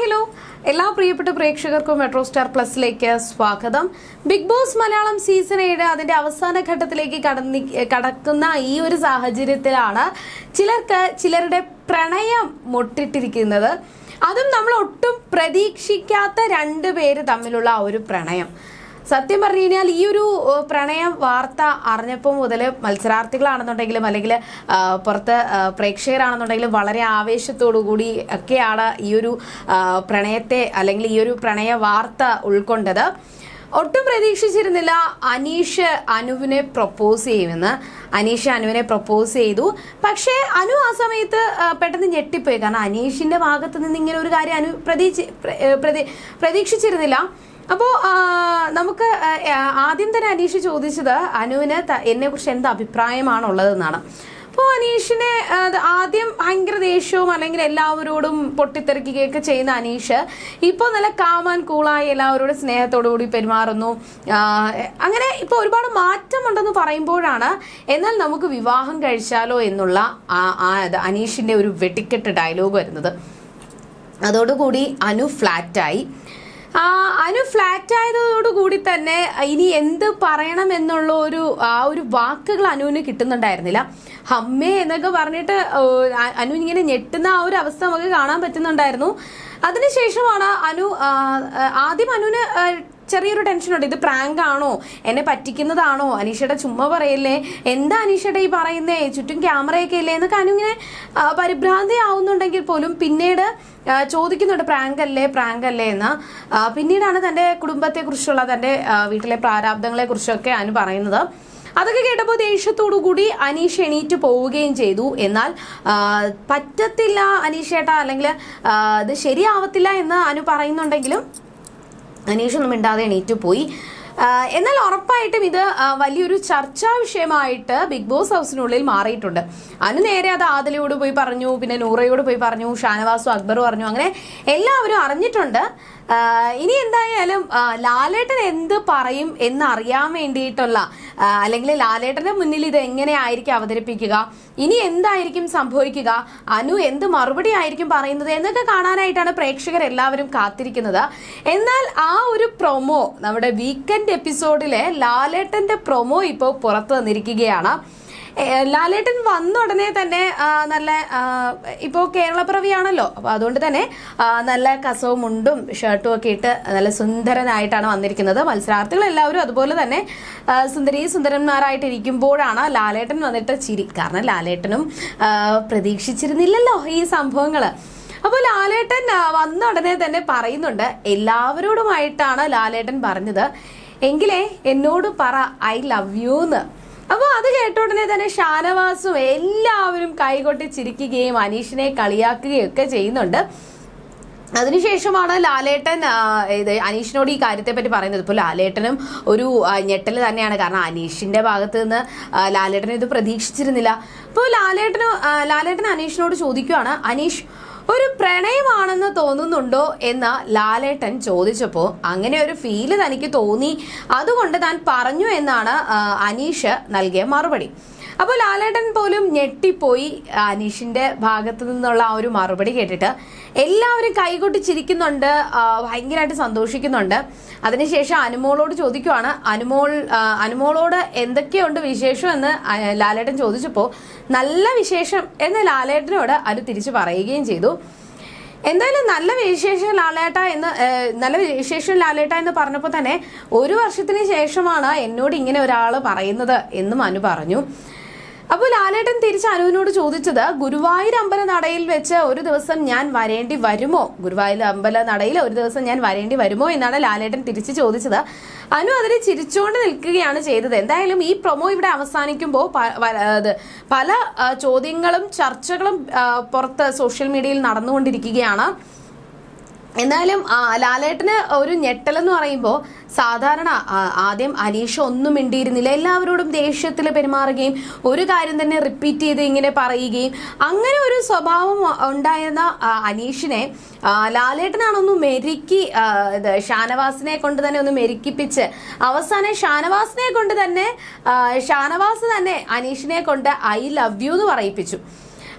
Hello. എല്ലാ പ്രിയപ്പെട്ട പ്രേക്ഷകർക്കും മെട്രോ സ്റ്റാർ പ്ലസിലേക്ക് സ്വാഗതം. ബിഗ് ബോസ് മലയാളം സീസൺ ഏഴ് അതിന്റെ അവസാന ഘട്ടത്തിലേക്ക് കടന്നി കടക്കുന്ന ഈ ഒരു സാഹചര്യത്തിലാണ് ചിലർക്ക് ചിലരുടെ പ്രണയം മുട്ടിട്ടിരിക്കുന്നത്. അതും നമ്മൾ ഒട്ടും പ്രതീക്ഷിക്കാത്ത രണ്ട് പേര് തമ്മിലുള്ള ആ ഒരു പ്രണയം. സത്യം പറഞ്ഞു കഴിഞ്ഞാൽ ഈ ഒരു പ്രണയ വാർത്ത അറിഞ്ഞപ്പോൾ മുതൽ മത്സരാർത്ഥികളാണെന്നുണ്ടെങ്കിലും അല്ലെങ്കിൽ പുറത്ത് പ്രേക്ഷകരാണെന്നുണ്ടെങ്കിലും വളരെ ആവേശത്തോടു കൂടി ഒക്കെയാണ് ഈ ഒരു പ്രണയത്തെ അല്ലെങ്കിൽ ഈ ഒരു പ്രണയ വാർത്ത ഉൾക്കൊണ്ടത്. ഒട്ടും പ്രതീക്ഷിച്ചിരുന്നില്ല അനീഷ് അനുവിനെ പ്രപ്പോസ് ചെയ്യുമെന്ന്. അനീഷ് അനുവിനെ പ്രപ്പോസ് ചെയ്തു. പക്ഷേ അനു ആ സമയത്ത് പെട്ടെന്ന് ഞെട്ടിപ്പോയി. കാരണം അനീഷിന്റെ ഭാഗത്ത് നിന്ന് ഇങ്ങനെ ഒരു കാര്യം അനു പ്രതീക്ഷിച്ചിരുന്നില്ല. അപ്പോൾ നമുക്ക് ആദ്യം തന്നെ അനീഷ് ചോദിച്ചത് അനുവിന് എന്നെ എന്നെക്കുറിച്ച് എന്ത് അഭിപ്രായമാണുള്ളതെന്നാണ്. അപ്പോൾ അനീഷിനെ ആദ്യം ഭയങ്കര ദേഷ്യവും അല്ലെങ്കിൽ എല്ലാവരോടും പൊട്ടിത്തെറിക്കുകയൊക്കെ ചെയ്യുന്ന അനീഷ് ഇപ്പോൾ നല്ല കാമാൻ കൂളായി എല്ലാവരോടും സ്നേഹത്തോടു കൂടി പെരുമാറുന്നു. അങ്ങനെ ഇപ്പോൾ ഒരുപാട് മാറ്റമുണ്ടെന്ന് പറയുമ്പോഴാണ് എന്നാൽ നമുക്ക് വിവാഹം കഴിച്ചാലോ എന്നുള്ള അനീഷിന്റെ ഒരു വെടിക്കെട്ട് ഡയലോഗ് വരുന്നത്. അതോടുകൂടി അനു ഫ്ലാറ്റായി അനു ഫ്ലാറ്റ് ആയതോടുകൂടി തന്നെ ഇനി എന്ത് പറയണം എന്നുള്ള ഒരു ആ ഒരു വാക്കുകൾ അനുവിന് കിട്ടുന്നുണ്ടായിരുന്നില്ല. ഹമ്മേ എന്നൊക്കെ പറഞ്ഞിട്ട് അനു ഇങ്ങനെ ഞെട്ടുന്ന ആ ഒരു അവസ്ഥ നമുക്ക് കാണാൻ പറ്റുന്നുണ്ടായിരുന്നു. അതിനുശേഷമാണ് അനു ആ, ആ, ആദ്യം അനുവിന് ആ, ചെറിയൊരു ടെൻഷനുണ്ട്. ഇത് പ്രാങ്ക് ആണോ എന്നെ പറ്റിക്കുന്നതാണോ? അനീഷയുടെ ചുമ്മാ പറയല്ലേ? എന്താ അനീഷയുടെ ഈ പറയുന്നേ? ചുറ്റും ക്യാമറയൊക്കെ ഇല്ലേ? എന്നൊക്കെ അനു ഇങ്ങനെ പരിഭ്രാന്തി ആവുന്നുണ്ടെങ്കിൽ പോലും പിന്നീട് ചോദിക്കുന്നുണ്ട് പ്രാങ്ക് അല്ലേ പ്രാങ്ക് അല്ലേ എന്ന് പിന്നീടാണ് തന്റെ കുടുംബത്തെക്കുറിച്ചുള്ള തന്റെ വീട്ടിലെ പ്രാരാബ്ദങ്ങളെ കുറിച്ചൊക്കെ അനു പറയുന്നത്. അതൊക്കെ കേട്ടപ്പോൾ ദേഷ്യത്തോടു കൂടി അനീഷ് എണീറ്റ് പോവുകയും ചെയ്തു. എന്നാൽ പറ്റത്തില്ല അനീഷേട്ട അല്ലെങ്കിൽ ഇത് ശരിയാവത്തില്ല എന്ന് അനു പറയുന്നുണ്ടെങ്കിലും അനീഷൊന്നും മിണ്ടാതെ എണീറ്റ് പോയി. എന്നാൽ ഉറപ്പായിട്ടും ഇത് വലിയൊരു ചർച്ചാ വിഷയമായിട്ട് ബിഗ് ബോസ് ഹൗസിനുള്ളിൽ മാറിയിട്ടുണ്ട്. അനു നേരെ അത് ആദിലയോട് പോയി പറഞ്ഞു പിന്നെ നൂറയോട് പോയി പറഞ്ഞു ഷാനവാസും അക്ബർ പറഞ്ഞു അങ്ങനെ എല്ലാവരും അറിഞ്ഞിട്ടുണ്ട്. ഇനി എന്തായാലും ലാലേട്ടൻ എന്ത് പറയും എന്ന് അറിയാൻ വേണ്ടിയിട്ടുള്ള അല്ലെങ്കിൽ ലാലേട്ടന്റെ മുന്നിൽ ഇത് എങ്ങനെയായിരിക്കും അവതരിപ്പിക്കുക? ഇനി എന്തായിരിക്കും സംഭവിക്കുക? അനു എന്ത് മറുപടി ആയിരിക്കും പറയുന്നത്? എന്നൊക്കെ കാണാനായിട്ടാണ് പ്രേക്ഷകർ എല്ലാവരും കാത്തിരിക്കുന്നത്. എന്നാൽ ആ ഒരു പ്രൊമോ നമ്മുടെ വീക്കെൻഡ് എപ്പിസോഡിലെ ലാലേട്ടന്റെ പ്രൊമോ ഇപ്പോൾ പുറത്തു വന്നിരിക്കുകയാണ്. ലാലേട്ടൻ വന്ന ഉടനെ തന്നെ നല്ല ഇപ്പോൾ കേരളപ്പിറവിയാണല്ലോ. അപ്പോൾ അതുകൊണ്ട് തന്നെ നല്ല കസവും മുണ്ടും ഷർട്ടും ഒക്കെ ഇട്ട് നല്ല സുന്ദരനായിട്ടാണ് വന്നിരിക്കുന്നത്. മത്സരാർത്ഥികൾ എല്ലാവരും അതുപോലെ തന്നെ സുന്ദരീ സുന്ദരി സുന്ദരന്മാരായിട്ട് ഇരിക്കുമ്പോഴാണ് ലാലേട്ടൻ വന്നിട്ട് ചിരി. കാരണം ലാലേട്ടനും പ്രതീക്ഷിച്ചിരുന്നില്ലല്ലോ ഈ സംഭവങ്ങൾ അപ്പോൾ ലാലേട്ടൻ വന്ന ഉടനെ തന്നെ പറയുന്നുണ്ട് എല്ലാവരോടുമായിട്ടാണ് ലാലേട്ടൻ പറഞ്ഞത്. എങ്കിലേ എന്നോട് പറ ഐ ലവ് യു എന്ന് അപ്പോൾ അത് കേട്ട ഉടനെ തന്നെ ഷാനവാസും എല്ലാവരും കൈകൊട്ടി ചിരിക്കുകയും അനീഷിനെ കളിയാക്കുകയും ഒക്കെ ചെയ്യുന്നുണ്ട്. അതിനുശേഷമാണ് ലാലേട്ടൻ ഇത് അനീഷിനോട് ഈ കാര്യത്തെ പറ്റി പറയുന്നത്. ഇപ്പോൾ ലാലേട്ടനും ഒരു ഞെട്ടൽ തന്നെയാണ്. കാരണം അനീഷിന്റെ ഭാഗത്ത് നിന്ന് ലാലേട്ടൻ ഇത് പ്രതീക്ഷിച്ചിരുന്നില്ല. അപ്പോൾ ലാലേട്ടന് ലാലേട്ടൻ അനീഷിനോട് ചോദിക്കുകയാണ് അനീഷ് ഒരു പ്രണയമാണെന്ന് തോന്നുന്നുണ്ടോ എന്ന് ലാലേട്ടൻ ചോദിച്ചപ്പോൾ അങ്ങനെ ഒരു ഫീൽ തനിക്ക് തോന്നി. അതുകൊണ്ട് താൻ പറഞ്ഞു എന്നാണ് അനീഷ് നൽകിയ മറുപടി. അപ്പോൾ ലാലേട്ടൻ പോലും ഞെട്ടിപ്പോയി അനീഷിന്റെ ഭാഗത്തു നിന്നുള്ള ആ ഒരു മറുപടി കേട്ടിട്ട്. എല്ലാവരും കൈകൊട്ടി ചിരിക്കുന്നുണ്ട് ഭയങ്കരമായിട്ട് സന്തോഷിക്കുന്നുണ്ട്. അതിനുശേഷം അനുമോളോട് ചോദിക്കുവാണ് അനുമോൾ അനുമോളോട് എന്തൊക്കെയുണ്ട് വിശേഷം എന്ന് ലാലേട്ടൻ ചോദിച്ചപ്പോൾ നല്ല വിശേഷം എന്ന് ലാലേട്ടനോട് അനു തിരിച്ചു പറയുകയും ചെയ്തു. എന്തായാലും നല്ല വിശേഷം ലാലേട്ട എന്ന് നല്ല വിശേഷം ലാലേട്ട എന്ന് പറഞ്ഞപ്പോൾ തന്നെ ഒരു വർഷത്തിന് ശേഷമാണ് എന്നോട് ഇങ്ങനെ ഒരാൾ പറയുന്നത് എന്നും അനു പറഞ്ഞു. അപ്പോൾ ലാലേട്ടൻ തിരിച്ച് അനുവിനോട് ചോദിച്ചത് ഗുരുവായൂർ അമ്പല നടയിൽ വെച്ച് ഒരു ദിവസം ഞാൻ വരേണ്ടി വരുമോ? ഗുരുവായൂർ അമ്പല നടയിൽ ഒരു ദിവസം ഞാൻ വരേണ്ടി വരുമോ എന്നാണ് ലാലേട്ടൻ തിരിച്ച് ചോദിച്ചത്. അനു അതിൽ ചിരിച്ചുകൊണ്ട് നിൽക്കുകയാണ് ചെയ്തത്. എന്തായാലും ഈ പ്രൊമോ ഇവിടെ അവസാനിക്കുമ്പോൾ പല ചോദ്യങ്ങളും ചർച്ചകളും പുറത്ത് സോഷ്യൽ മീഡിയയിൽ നടന്നുകൊണ്ടിരിക്കുകയാണ്. എന്നാലും ലാലേട്ടന് ഒരു ഞെട്ടലെന്ന് പറയുമ്പോൾ സാധാരണ ആദ്യം അനീഷ് ഒന്നും മിണ്ടിയിരുന്നില്ല. എല്ലാവരോടും ദേഷ്യത്തിൽ പെരുമാറുകയും ഒരു കാര്യം തന്നെ റിപ്പീറ്റ് ചെയ്ത് ഇങ്ങനെ പറയുകയും അങ്ങനെ ഒരു സ്വഭാവം ഉണ്ടായിരുന്ന അനീഷിനെ ലാലേട്ടനാണൊന്ന് മെരുക്കി ഷാനവാസിനെ കൊണ്ട് തന്നെ ഒന്ന് മെരുക്കിപ്പിച്ച് അവസാനം ഷാനവാസിനെ കൊണ്ട് തന്നെ ഷാനവാസ് തന്നെ അനീഷിനെ കൊണ്ട് ഐ ലവ് യു എന്ന് പറയിപ്പിച്ചു.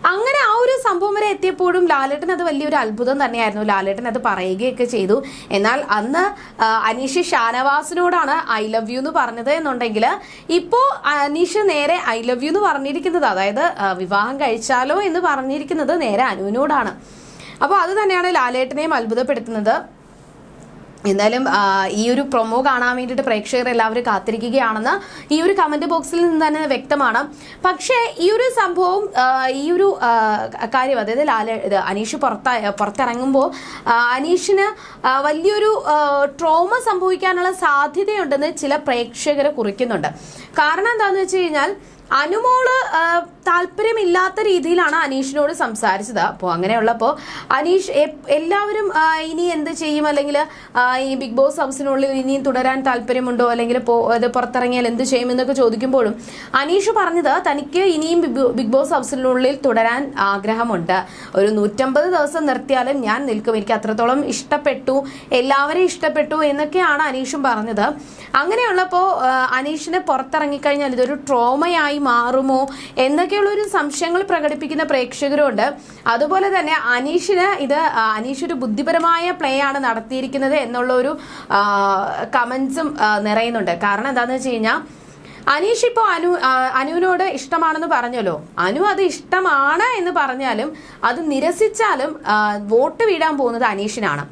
അങ്ങനെ ആ ഒരു സംഭവം വരെ എത്തിയപ്പോഴും ലാലേട്ടൻ അത് വലിയൊരു അത്ഭുതം തന്നെയായിരുന്നു. ലാലേട്ടൻ അത് പറയുകയൊക്കെ ചെയ്തു. എന്നാൽ അന്ന് അനീഷ് ഷാനവാസിനോടാണ് ഐ ലവ് യു എന്ന് പറഞ്ഞത് എന്നുണ്ടെങ്കിൽ ഇപ്പോൾ അനീഷ് നേരെ ഐ ലവ് യു എന്ന് പറഞ്ഞിരിക്കുന്നത് അതായത് വിവാഹം കഴിച്ചാലോ എന്ന് പറഞ്ഞിരിക്കുന്നത് നേരെ അനുവിനോടാണ്. അപ്പോൾ അത് തന്നെയാണ് ലാലേട്ടനെയും അത്ഭുതപ്പെടുത്തുന്നത്. എന്തായാലും ഈ ഒരു പ്രൊമോ കാണാൻ വേണ്ടിയിട്ട് പ്രേക്ഷകർ എല്ലാവരും കാത്തിരിക്കുകയാണെന്ന് ഈ ഒരു കമന്റ് ബോക്സിൽ നിന്ന് തന്നെ വ്യക്തമാണ്. പക്ഷേ ഈ ഒരു സംഭവം ഈ ഒരു കാര്യം അതായത് ലാല ഇത് അനീഷ് പുറത്ത പുറത്തിറങ്ങുമ്പോൾ അനീഷിന് വലിയൊരു ട്രോമ സംഭവിക്കാനുള്ള സാധ്യതയുണ്ടെന്ന് ചില പ്രേക്ഷകർ കുറിക്കുന്നുണ്ട്. കാരണം എന്താണെന്ന് വെച്ച് കഴിഞ്ഞാൽ അനുമോൾ താല്പര്യമില്ലാത്ത രീതിയിലാണ് അനീഷിനോട് സംസാരിച്ചത്. അപ്പോൾ അങ്ങനെയുള്ളപ്പോൾ അനീഷ് എല്ലാവരും ഇനി എന്ത് ചെയ്യും? അല്ലെങ്കിൽ ഈ ബിഗ് ബോസ് ഹൗസിനുള്ളിൽ ഇനിയും തുടരാൻ താല്പര്യമുണ്ടോ? അല്ലെങ്കിൽ ഇത് പുറത്തിറങ്ങിയാൽ എന്ത് ചെയ്യും എന്നൊക്കെ ചോദിക്കുമ്പോഴും അനീഷ് പറഞ്ഞത് തനിക്ക് ഇനിയും ബിഗ് ബോസ് ഹൗസിനുള്ളിൽ തുടരാൻ ആഗ്രഹമുണ്ട്. ഒരു നൂറ്റമ്പത് ദിവസം നിർത്തിയാലും ഞാൻ നിൽക്കും. എനിക്ക് അത്രത്തോളം ഇഷ്ടപ്പെട്ടു എല്ലാവരെയും ഇഷ്ടപ്പെട്ടു എന്നൊക്കെയാണ് അനീഷും പറഞ്ഞത്. അങ്ങനെയുള്ളപ്പോൾ അനീഷിനെ പുറത്തിറങ്ങിക്കഴിഞ്ഞാൽ ഇതൊരു ട്രോമയായി മാറുമോ എന്നൊക്കെയുള്ള ഒരു സംശയങ്ങൾ പ്രകടിപ്പിക്കുന്ന പ്രേക്ഷകരുണ്ട്. അതുപോലെ തന്നെ അനീഷിന് ഇത് അനീഷ് ഒരു ബുദ്ധിപരമായ പ്ലേ ആണ് നടത്തിയിരിക്കുന്നത് എന്നുള്ള ഒരു കമന്റ്സും നിറയുന്നുണ്ട്. കാരണം എന്താണെന്ന് വെച്ച് കഴിഞ്ഞാൽ അനീഷ് ഇപ്പോൾ അനു അനുവിനോട് ഇഷ്ടമാണെന്ന് പറഞ്ഞല്ലോ. അനു അത് ഇഷ്ടമാണ് എന്ന് പറഞ്ഞാലും അത് നിരസിച്ചാലും വോട്ട് വീടാൻ പോകുന്നത് അനീഷിനാണ്.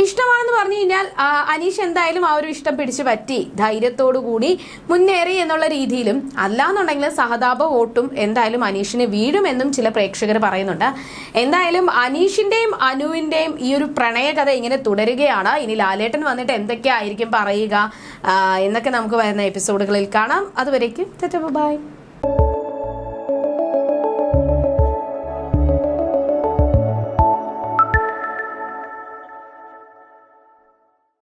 ഇഷ്ടമാണെന്ന് പറഞ്ഞു കഴിഞ്ഞാൽ അനീഷ് എന്തായാലും ആ ഒരു ഇഷ്ടം പിടിച്ചു പറ്റി. ധൈര്യത്തോടു കൂടി മുന്നേറി എന്നുള്ള രീതിയിലും അല്ലാന്നുണ്ടെങ്കിൽ സഹതാപ വോട്ടും എന്തായാലും അനീഷിന് വീഴുമെന്നും ചില പ്രേക്ഷകർ പറയുന്നുണ്ട്. എന്തായാലും അനീഷിന്റെയും അനുവിന്റെയും ഈ ഒരു പ്രണയകഥ ഇങ്ങനെ തുടരുകയാണ്. ഇനി ലാലേട്ടൻ വന്നിട്ട് എന്തൊക്കെയായിരിക്കും പറയുക എന്നൊക്കെ നമുക്ക് വരുന്ന എപ്പിസോഡുകളിൽ കാണാം. അതുവരേക്കും ബൈ.